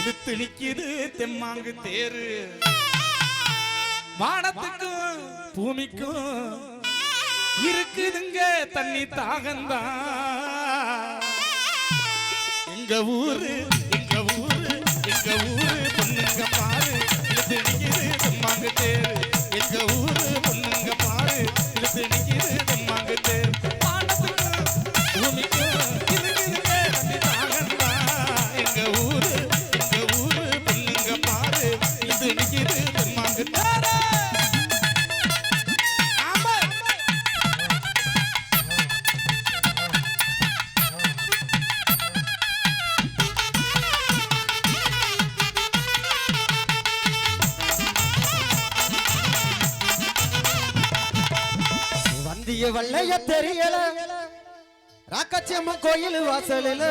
இழுத்து நிக்கிது தெம்மாங்கு தேரு. வானத்துக்கும் பூமிக்கும் இருக்குதுங்க தண்ணி தாகந்தான். எங்க ஊரு எங்க ஊரு எங்க ஊரு பொண்ணுங்க பாரு இழுத்து நிக்கிது தெம்மாங்கு தேரு. எங்க ஊரு இழுத்து வந்திய வல்லைய தெரியல. ராக்காச்சியம்மன் கோயில் வாசலில்.